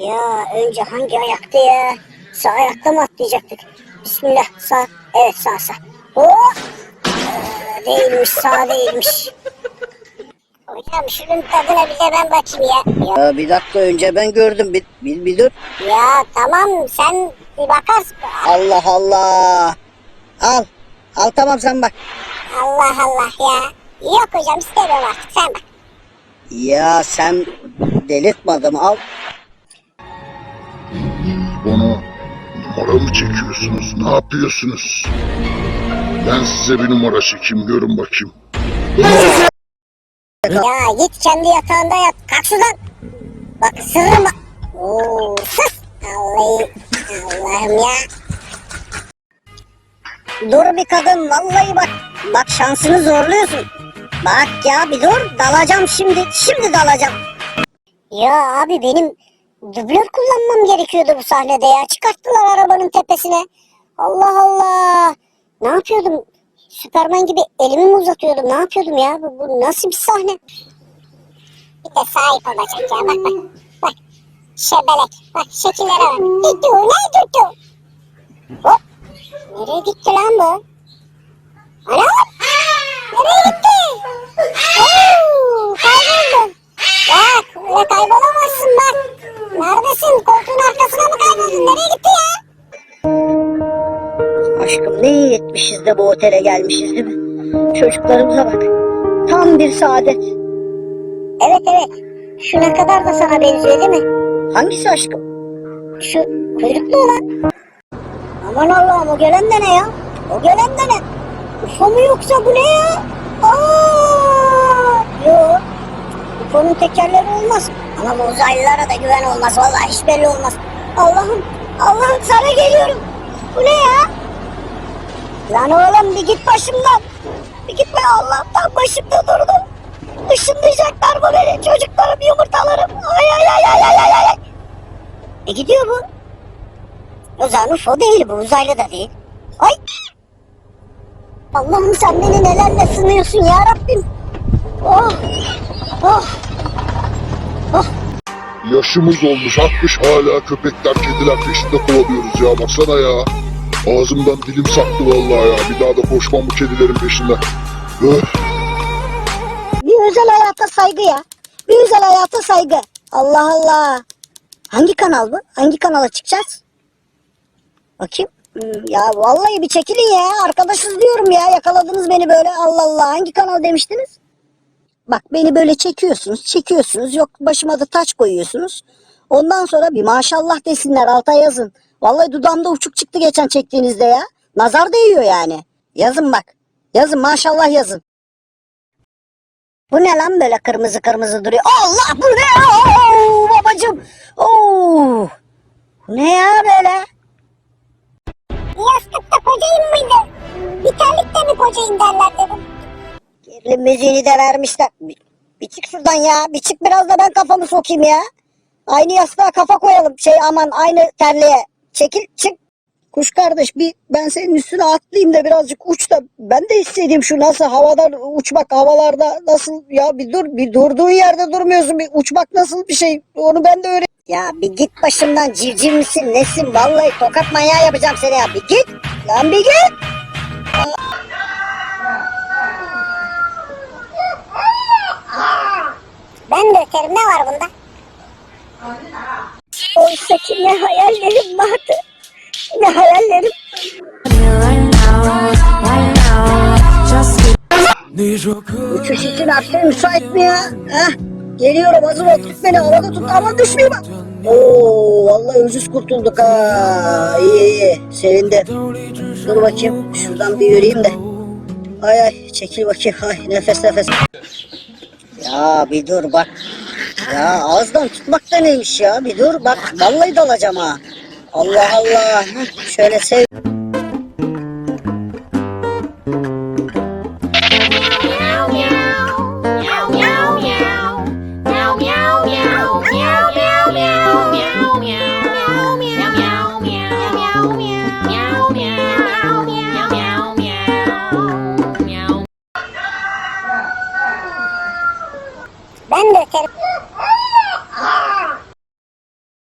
Ya önce hangi ayaktı ya? Sağ ayakta mı atlayacaktık? Bismillah sağ. Evet sağ sağ. Hop. Ee, değilmiş sağ değilmiş. Hocam şunun tadına bir de ben bakayım ya. ya. Ya bir dakika önce ben gördüm. Bir, bir, bir dur. Ya tamam sen bir bakarsın. Allah Allah. Al. Al tamam sen bak. Allah Allah ya. Yok hocam istemiyorum artık sen bak. Ya sen delirtme adamı al. Numara mı çekiyorsunuz? Ne yapıyorsunuz? Ben size bir numara çekeyim görün bakayım. Ya git kendi yatağında yat. Kalk şuradan. Bak ısırırım bak. Oo, sus. Allah'ım, Allah'ım ya. Dur bir kadın vallahi bak. Bak şansını zorluyorsun. Bak ya bir dur dalacağım şimdi. Şimdi dalacağım. Ya abi benim dublör kullanmam gerekiyordu bu sahnede ya. Çıkarttılar arabanın tepesine. Allah Allah. Ne yapıyordum? Süpermen gibi elimi mi uzatıyordum? Ne yapıyordum ya? Bu, bu nasıl bir sahne? Bir de sahip olacak ya. Bak bak. Bak. Şebelek. Bak şekillere bak. Tuttu. Ne tuttu? Hop. Nereye gitti lan bu? Ana! Nereye gitti? Aşkım ne iyi etmişiz de bu otele gelmişiz değil mi? Çocuklarımıza bak. Tam bir saadet. Evet evet. Şu ne kadar da sana benziyor değil mi? Hangisi aşkım? Şu kuyruklu olan. Aman Allah'ım o gelen de ne ya? O gelen de ne? UFO mu yoksa bu ne ya? Aa! Yok. UFO'nun tekerleri olmaz. Ama bu uzaylılara da güven olmaz. Vallahi hiç belli olmaz. Allah'ım, Allah'ım sana geliyorum. Bu ne ya? Lan oğlum bir git başımdan. Bir gitme Allah'ım tam başımda durdum. Işınlayacaklar mı beni? Çocuklarım, yumurtalarım. Ay ay ay ay ay ay ay. E gidiyor bu. O zaman UFO değil bu, uzaylı da değil. Ay! Allah'ım sen beni nelerle sınıyorsun ya Rabbim. Oh! Oh! Oh! Yaşımız olmuş 60 hala köpekler kediler peşinde kovalıyoruz ya baksana ya. Ağzımdan dilim saktı vallahi ya. Bir daha da koşmam bu kedilerin peşinden. Öf. Bir özel hayata saygı ya. Bir özel hayata saygı. Allah Allah. Hangi kanal bu? Hangi kanala çıkacağız? Bakayım. Hmm, Ya vallahi bir çekilin ya. Arkadaşız diyorum ya. Yakaladınız beni böyle. Allah Allah. Hangi kanal demiştiniz? Bak beni böyle çekiyorsunuz, çekiyorsunuz. Yok başıma da taç koyuyorsunuz. Ondan sonra bir maşallah desinler alta yazın. Vallahi dudağımda uçuk çıktı geçen çektiğinizde ya. Nazar değiyor yani. Yazın bak. Yazın maşallah yazın. Bu ne lan böyle kırmızı kırmızı duruyor? Allah bu ne? Oo, babacım. Oo. Bu ne ya böyle? Yastıkta kocayım mıydı? Bir terlikte mi kocayım derler dedim. Gerilim müziğini de vermişler. Bir, bir çık şuradan ya. Bir çık biraz da ben kafamı sokayım ya. Aynı yastığa kafa koyalım. Şey aman aynı terliğe. Çekil çık. Kuş kardeş bir ben senin üstüne atlayayım da birazcık uç da ben de hissedeyim şu nasıl havadan uçmak havalarda nasıl ya bir dur bir durduğun yerde durmuyorsun bir uçmak nasıl bir şey onu ben de öğren. Ya bir git başımdan civciv misin nesin vallahi tokat manyağı yapacağım seni ya bir git lan bir git. Ben de öterim ne var bunda? Oysa ki ne hayallerim vardı. Ne hayallerim. Uçuş için harfleri müsait mi ya? Heh, geliyorum hazır ol beni havada tut ama düşmeyeyim. Oo vallahi ucuz kurtulduk ha. İyi iyi sevindim. Dur bakayım şuradan bir yürüyeyim de. Ay ay çekil bakayım ay nefes nefes. Ya bir dur bak. Ya ağızdan tutmak da neymiş ya bir dur bak vallahi dalacağım ha. Allah Allah. Şöyle sev.